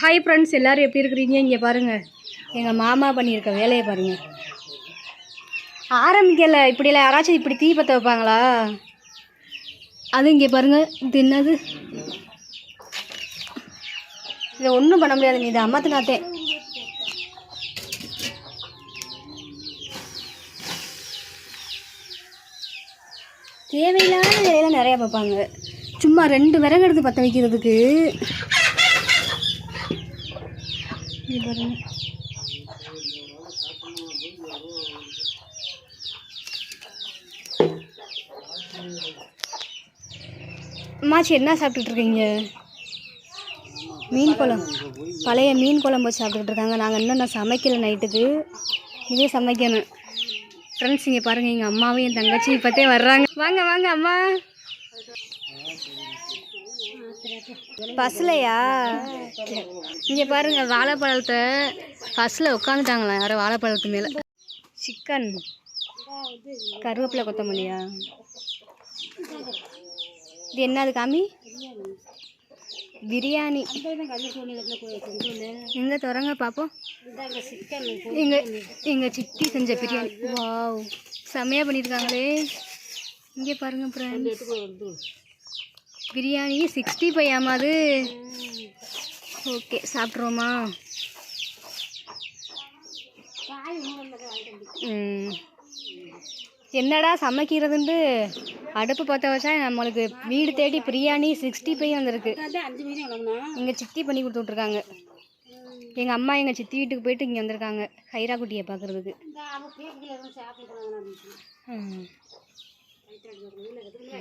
Hi friends எல்லோரும் எப்படி இருக்கிறீங்க? இங்கே பாருங்கள் எங்கள் மாமா பண்ணியிருக்க வேலையை பாருங்கள் ஆரம்பிக்கல. இப்படிலாம் யாராச்சும் இப்படி தீ பற்ற வைப்பாங்களா? அது இங்கே பாருங்கள் இது என்னது? இதை ஒன்றும் பண்ண முடியாது. நீ இதை அம்மத்தினாத்தே தேவையில்லாத வேலையெல்லாம் நிறையா பார்ப்பாங்க சும்மா ரெண்டு விறகு எடுத்து பற்ற வைக்கிறதுக்கு. பாருங்க. அம்மாச்சி என்ன சாப்பிட்டுட்டு இருக்கீங்க மீன் குழம்பு. பழைய மீன் குழம்பு வச்சு சாப்பிட்டுட்டு இருக்காங்க நாங்கள் இன்னும் நான் சமைக்கல நைட்டுக்கு இதே சமைக்கணும். ஃப்ரெண்ட்ஸ் இங்கே பாருங்கள் எங்கள் அம்மாவும் என் தங்கச்சி இப்போத்தே வர்றாங்க. வாங்க வாங்க அம்மா. பஸ்லையா? இங்கே பாருங்க வாழைப்பழத்தை பஸ்ஸில் உட்காந்துட்டாங்களா யாரோ வாழைப்பழத்து மேலே. சிக்கன். கருவேப்பிலை கொத்தமல்லியா? இது என்னது காமி? பிரியாணி. இந்த தொடங்க பார்ப்போம் எங்கள் எங்கள் சித்தி செஞ்ச பிரியாணி. வாவ். செம்மையா பண்ணியிருக்காங்களே இங்கே பாருங்க அப்புறம் பிரியாணி சிக்ஸ்டி ஃபைவ் ஆமாது ஓகே சாப்பிட்ருவோமா. என்னடா சமைக்கிறதுன்ட்டு அடுப்பு பற்ற வச்சா நம்மளுக்கு வீடு தேடி பிரியாணி சிக்ஸ்டி ஃபைவ் வந்திருக்கு. எங்கள் சித்தி பண்ணி கொடுத்து விட்ருக்காங்க எங்கள் அம்மா எங்கள் சித்தி வீட்டுக்கு போயிட்டு இங்கே வந்திருக்காங்க. ஹைரா குட்டியை பார்க்குறதுக்கு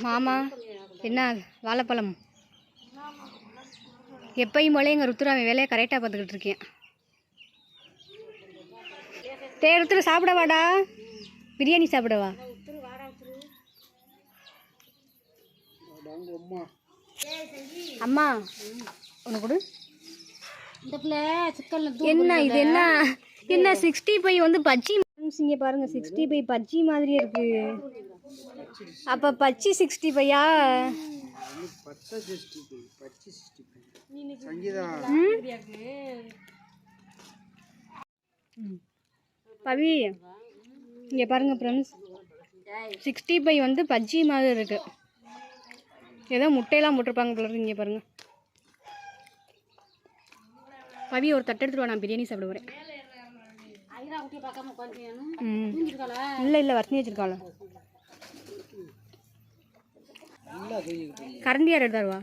மாமா என்ன வாழைப்பழம்? எப்பயும் போல எங்கள் ருத்துராவை வேலையை கரெக்டாக பார்த்துக்கிட்டு இருக்கேன். டே ருத்துரு சாப்பிட வாடா பிரியாணி சாப்பிடவா? அம்மா உனக்கு கொடு. என்ன இது என்ன? என்ன சிக்ஸ்டி ஃபைவ் வந்து பஜ்ஜி இங்கே பாருங்க சிக்ஸ்டி ஃபைவ் பஜ்ஜி மாதிரியே இருக்கு. அப்போ பச்சி சிக்ஸ்டி ஃபையா பவி இங்கே பாருங்க ஃப்ரெண்ட்ஸ் சிக்ஸ்டி ஃபைவ் வந்து பஜ்ஜி மாதிரி இருக்கு. ஏதோ முட்டையெல்லாம் போட்டிருப்பாங்க போல இங்கே பாருங்க. பவி ஒரு தட்டு எடுத்துட்டு நான் பிரியாணி சாப்பிட போகிறேன் ஐரா குட்டியை பார்க்காம உட்காந்துருக்கானு ம். தூங்கிருக்காளா இல்லை இல்லை வசனி வச்சிருக்காள? கரண்டி யார் எடுத்தாருவா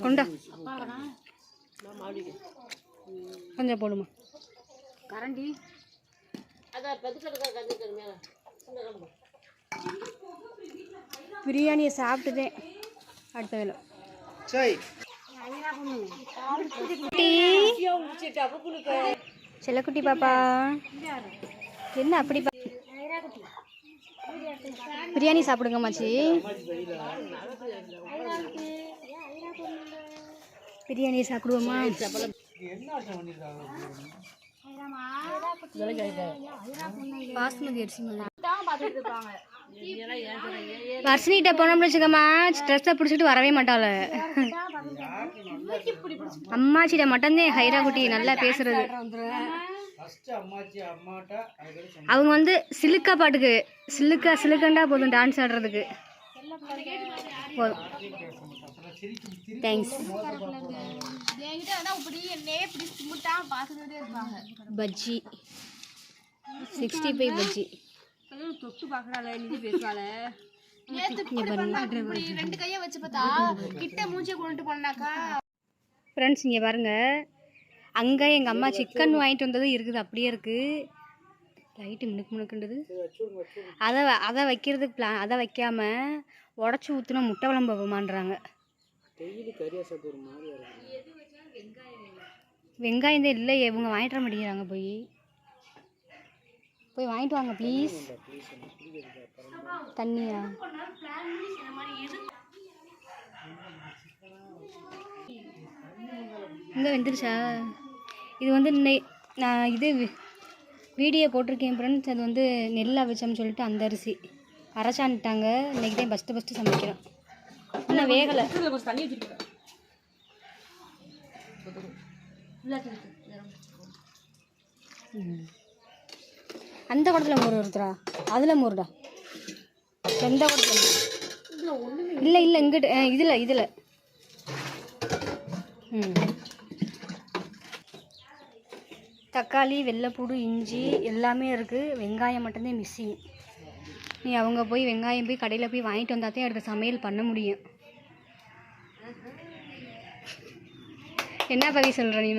கொண்டா. கொஞ்சம் போடுமா. கரண்டி. பிரியாணியை சாப்பிட்டுதேன் அடுத்த வேலை. குட்டி. செல்லக்குட்டி பாப்பா. என்ன அப்படி பா- பிரியாணி சாப்பிடுங்க மாச்சி. பிரியாணி சாப்பிடுவோமா? பாஸ்மதி அரிசி வர்ஷினிகிட்ட போனோம்னு வச்சுக்கம்மா ஸ்ட்ரெஸ்ஸை பிடிச்சிட்டு வரவே மாட்டாள. அம்மாச்சிட்ட மட்டும்தான் ஹைரா குட்டி நல்லா பேசுறது. அவங்க வந்து சிலுக்கா பாட்டுக்கு சிலுக்கா சிலுக்கண்டா போதும் டான்ஸ் ஆடுறதுக்கு. போதும் thanks bajji. Sixty five bajji. தொட்டு பார்க்கறாளே நிதி பேசுவாள ஃப்ரெண்ட்ஸ் இங்கே பாருங்க. அங்கே எங்கள் அம்மா சிக்கன் வாங்கிட்டு வந்தது இருக்குது அப்படியே இருக்குது லைட்டு மினுக்கு மினுக்குன்றது அதை அதை வைக்கிறதுக்கு பிளான் அதை வைக்காமல் உடச்சி ஊற்றுனா முட்டை குழம்பு வைப்போமான்றாங்க வெங்காயம் தான் இல்லை இவங்க வாங்கிட்டு வர மாட்டேங்கிறாங்க போய். போய் வாங்கிட்டு வாங்க ப்ளீஸ் தண்ணியா? இங்கே வந்துருச்சா? இது வந்து நெய் நான் இது வீடியோ போட்டிருக்கேன் ஃப்ரெண்ட்ஸ். அது வந்து நெல் அவிச்சோம்னு சொல்லிட்டு அந்த அரிசி. அரைச்சான்ட்டாங்க. இன்னைக்கு தான் ஃபஸ்ட்டு ஃபஸ்ட்டு சமைக்கிறோம். இன்னும் வேகலை. அந்த குடத்துல மோர் வருதுடா. அதில் மோர்டா. எந்த குடத்துல? இல்லை இல்லை. இங்கிட்டு இதில் இதில். ம். தக்காளி வெள்ளைப்பூடு இஞ்சி எல்லாமே இருக்குது வெங்காயம் மட்டும்தான் மிஸ்ஸிங் நீ அவங்க போய் வெங்காயம் போய் கடையில் போய் வாங்கிட்டு வந்தால் தான் அடுத்த சமையல் பண்ண முடியும். என்ன பவி சொல்கிற நீ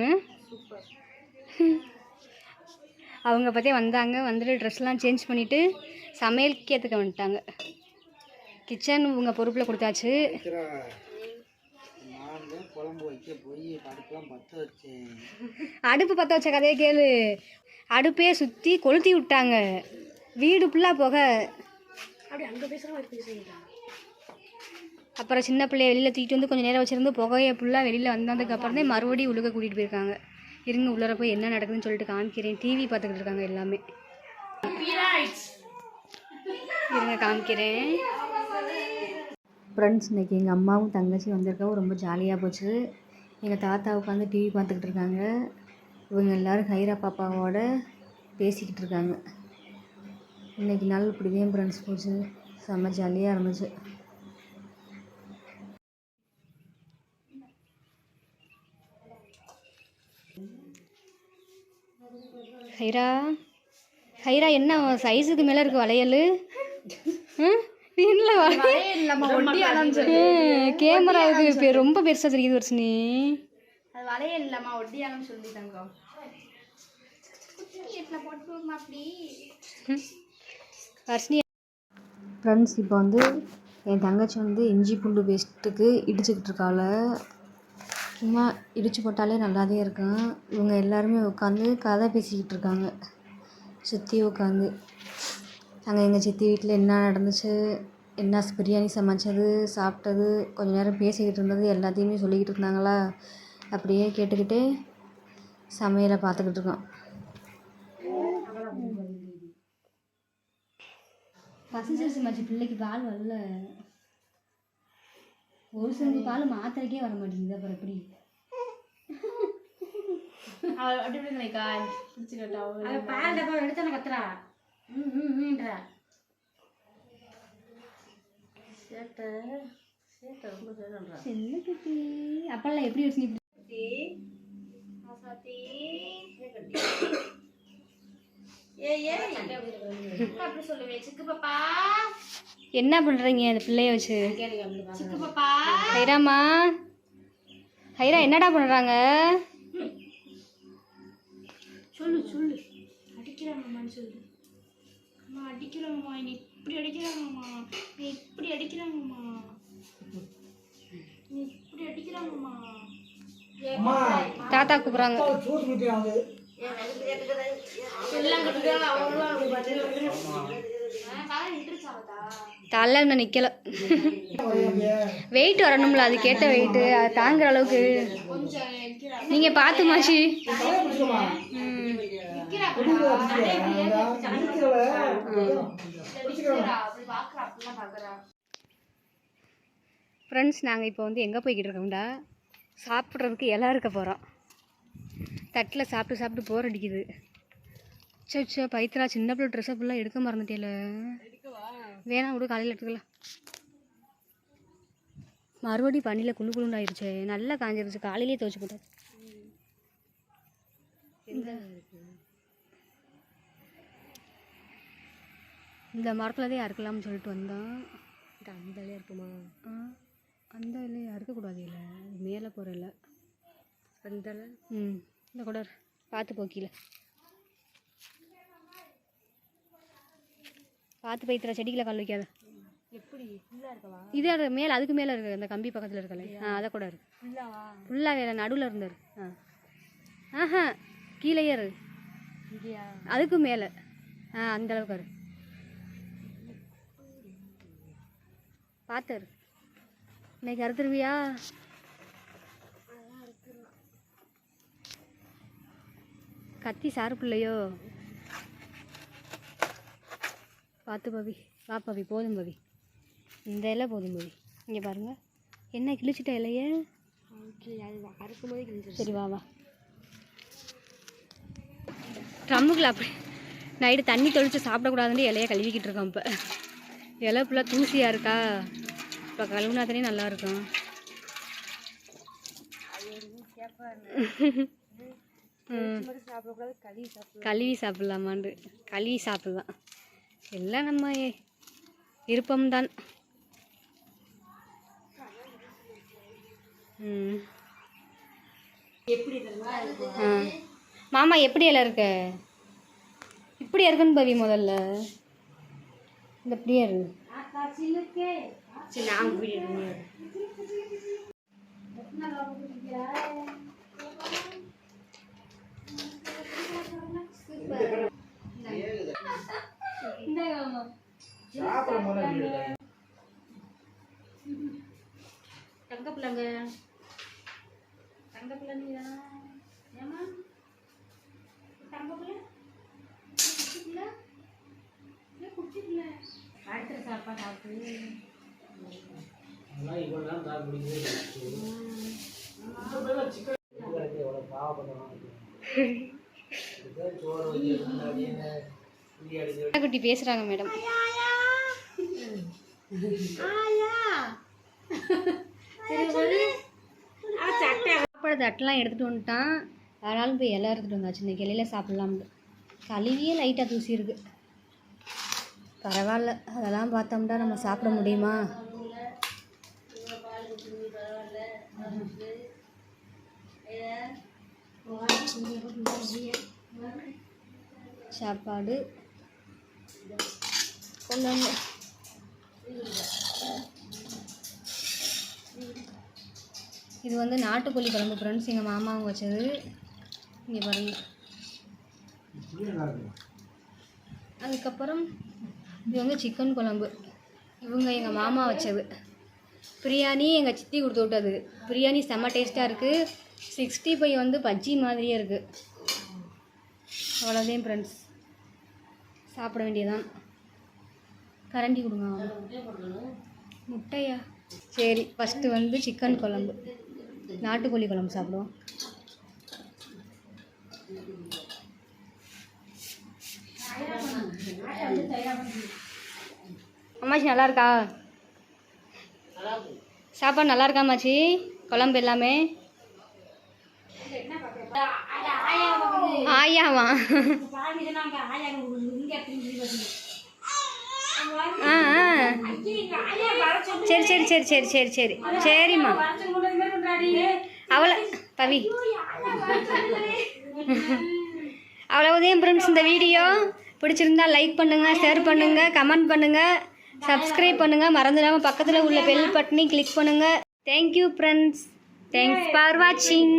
அவங்க பற்றி வந்தாங்க. வந்துட்டு ட்ரெஸ்லாம் சேஞ்ச் பண்ணிவிட்டு சமையல் கேத்துக்க வந்துட்டாங்க. கிச்சன் உங்கள் பொறுப்பில் கொடுத்தாச்சு. குழம்பு வைக்க போய் படுக்கலாம் பற்ற வச்சேன். அடுப்பு பற்ற வச்ச கதையை கேளு. அடுப்பே சுற்றி கொளுத்தி விட்டாங்க. வீடு ஃபுல்லாக போக. அப்புறம் சின்ன பிள்ளைய வெளியில் தூக்கிட்டு வந்து கொஞ்சம் நேரம் வச்சிருந்து புகையை ஃபுல்லாக வெளியில் வந்ததுக்கு அப்புறம் தான் மறுபடியும் உள்ளுக்க கூட்டிகிட்டு போயிருக்காங்க. இருங்க உள்ளர போய் என்ன நடக்குதுன்னு சொல்லிட்டு காமிக்கிறேன். டிவி பார்த்துக்கிட்டு இருக்காங்க எல்லாமே. இருங்க காமிக்கிறேன். ஃப்ரெண்ட்ஸ் இன்றைக்கி எங்கள் அம்மாவும் தங்கச்சி வந்திருக்கவும் ரொம்ப ஜாலியாக போச்சு. எங்கள் தாத்தா உட்காந்து டிவி பார்த்துக்கிட்டு இருக்காங்க. இவங்க எல்லோரும் ஹைரா பாப்பாவோட பேசிக்கிட்டு இருக்காங்க. இன்றைக்கி நாள் இப்படிதான் ஃப்ரெண்ட்ஸ் போச்சு? செம்ம ஜாலியாக இருந்துச்சு. ஹைரா ஹைரா என்ன சைஸுக்கு மேலே இருக்கு வளையல்? இல்ல கேமராவுக்கு ரொம்ப பெருசாக தெரியுது வர்ஷினி. அது வளைய இல்லம்மா ஒட்டியாலும் சொல்லிட்டாங்க வர்ஷினி. ஃப்ரெண்ட்ஸ் இப்போ வந்து என் தங்கச்சி வந்து இஞ்சி பூண்டு பேஸ்ட்டுக்கு இடிச்சுக்கிட்டு இருக்காள. சும்மா இடிச்சு போட்டாலே நல்லாவே இருக்கும். இவங்க எல்லாருமே உட்காந்து கதை பேசிக்கிட்டு இருக்காங்க. சுற்றி உட்காந்து அங்கே எங்கள் சித்தி வீட்டில் என்ன நடந்துச்சு? என்ன பிரியாணி சமைச்சது சாப்பிட்டது கொஞ்ச நேரம் பேசிக்கிட்டு இருந்தது எல்லாத்தையுமே சொல்லிக்கிட்டு இருந்தாங்களா? அப்படியே கேட்டுக்கிட்டே சமையலை பார்த்துக்கிட்டு இருக்கோம். பசிச்சிருச்சு மச்சி பிள்ளைக்கு பால் வரல. ஒரு சங்கு பால் மாத்திரைக்கே வர மாட்டேங்குது அப்புறம் எப்படி? அவள் அப்படி இப்படி நினைக்கா பிடிச்சிக்கிட்டா அவள் பால் டப்பா எடுத்தானே கத்துறா? ம் ம் மீன்றா சேட்டை சேட்டை ரொம்ப சேட்டன்றா செல்ல குட்டி. அப்பெல்லாம் எப்படி வச்சு என்ன பண்ணுறீங்க அந்த பிள்ளைய வச்சு? ஹைராமா? ஹைரா என்னடா பண்ணுறாங்க சொல்லு சொல்லு. அடிக்கிறாங்கம்மா என்னை இப்படி அடிக்கிறாங்கம்மா. நீ இப்படி அடிக்கிறாங்கம்மா. நீ இப்படி அடிக்கிறாங்கம்மா. தாத்தா கூப்பிட்றாங்க. வெயிட் வரணும்ல அதுக்கேற்ற வெயிட்டு அது தாங்குற அளவுக்கு. நீங்கள் பார்த்து மாஷி. ஃப்ரெண்ட்ஸ் நாங்கள் இப்போ வந்து எங்கே போய்கிட்டு இருக்கோம்டா சாப்பிட்றதுக்கு இலை இருக்க போகிறோம் தட்டில் சாப்பிட்டு சாப்பிட்டு போர் அடிக்குது. சே சே பைத்தரா சின்ன பிள்ளை ட்ரெஸ்ஸை ஃபுல்லாக எடுக்க மறந்துட்டேல வேணாம் விடு காலையில் எடுத்துக்கலாம். மறுபடியும் பண்ணியில் குளுன்னு ஆயிடுச்சு நல்லா காஞ்சிருச்சு. காலையிலேயே துவைச்சு போட்டேன் இந்த மரத்தில் தான் அறுக்கலாம்னு சொல்லிட்டு வந்தோம் அந்த இலையா இருக்குமா? ஆ அந்த இலையா அறுக்கக்கூடாது இல்லை. மேலே போகிற இல்லை அந்த ம் இந்த கூட. பார்த்து போக்கில பார்த்து பைத்திர செடிகளை கால் வைக்காத. எப்படி? இதே மேலே அதுக்கு மேலே இருக்கு. அந்த கம்பி பக்கத்தில் இருக்கல. ஆ அதை கூட இருக்கு ஃபுல்லாக வேலை நடுவில் இருந்தார் ஆ. ஆஹா கீழேயே இரு. இங்கேயா? அதுக்கு மேலே. ஆ அந்த அளவுக்கு இரு. பார்த்தாரு இன்னைக்கு அறுத்துருவியா? கத்தி சார்பு இல்லையோ பார்த்து பவி. வா பவி போதும் பவி. இந்த இலை போதும் பவி. இங்கே பாருங்க. என்ன கிழிச்சிட்ட இலைய? சரி வா வா. ட்ரம்முக்குள்ள அப்படி நைட்டு தண்ணி தெளித்து சாப்பிடக்கூடாதுன்னு இலைய கழுவிக்கிட்டு இருக்கோம் இப்போ. இலை ஃபுல்லாக தூசியாக இருக்கா? இப்போ கழுவுனா தண்ணி நல்லாயிருக்கும் ம். கழுவி சாப்பிட்லாமாண்டு. கழுவி சாப்பிட்லாம். எல்லாம் நம்ம விருப்பம்தான். ம். ஆ. மாமா எப்படி எல்லாம் இருக்க? இப்படி இருக்குன்னு பவி முதல்ல. இந்த இப்படியா இருங்க சரி நான் வீடியோ தங்க பிள்ளைங்க. தங்க பிள்ளை நீ ஏமா தங்க பிள்ளை குச்சி பிள்ளை இல்லை குச்சி பிள்ளை அடுத்த சாப்பாடு சாப்பிட்டு அதெல்லாம் இவ்வளோ நேரம் தாக்கு பிடிக்குது எவ்வளோ பாவப்படலாம் சோறு வைக்கிறது முன்னாடியே புளி அடிச்சு குட்டி பேசுறாங்க மேடம். சாப்பாடு தட்டெல்லாம் எடுத்துகிட்டு வந்துட்டான். அதனால போய் எல்லாம் எடுத்துகிட்டு வந்தாச்சு. இந்த கிளையில சாப்பிட்லாம்னு. கழுவியே லைட்டாக தூசி இருக்கு பரவாயில்ல. அதெல்லாம் பார்த்தோம்னா நம்ம சாப்பிட முடியுமா? சாப்பாடு. கொண்டு வந்து. இது வந்து நாட்டுக்கோழி குழம்பு ஃப்ரெண்ட்ஸ் எங்கள் மாமா அவங்க வச்சது. இங்கே பாருங்க. அதுக்கப்புறம் இது வந்து சிக்கன் குழம்பு. இவங்க எங்கள் மாமா வச்சது. பிரியாணி எங்கள் சித்தி கொடுத்து விட்டது. பிரியாணி செம்ம டேஸ்ட்டாக இருக்குது சிக்ஸ்டி ஃபைவ் வந்து பஜ்ஜி மாதிரியே இருக்குது அவ்வளோதையும் ஃப்ரெண்ட்ஸ் சாப்பிட வேண்டியதான் கரண்டி கொடுங்க முட்டையா? சரி ஃபஸ்ட்டு வந்து சிக்கன் குழம்பு. நாட்டுக்கோழி குழம்பு சாப்பிடுவோம். அம்மாச்சி நல்லா இருக்கா சாப்பாடு நல்லா இருக்கா அம்மாச்சி? குழம்பு எல்லாமே? ஆயாவா? ஆ சரி சரி சரி சரி சரி சரி. சரிம்மா. அவளை பவி. அவ்வளவுதான் ஃப்ரெண்ட்ஸ் இந்த வீடியோ. பிடிச்சிருந்தா லைக் பண்ணுங்கள் ஷேர் பண்ணுங்கள் கமெண்ட் பண்ணுங்கள் சப்ஸ்கிரைப் பண்ணுங்கள் மறந்துடாமல் பக்கத்தில் உள்ள பெல் பட்டனையும் கிளிக் பண்ணுங்கள் தேங்க்யூ ஃப்ரெண்ட்ஸ் தேங்க்ஸ் ஃபார் வாட்சிங்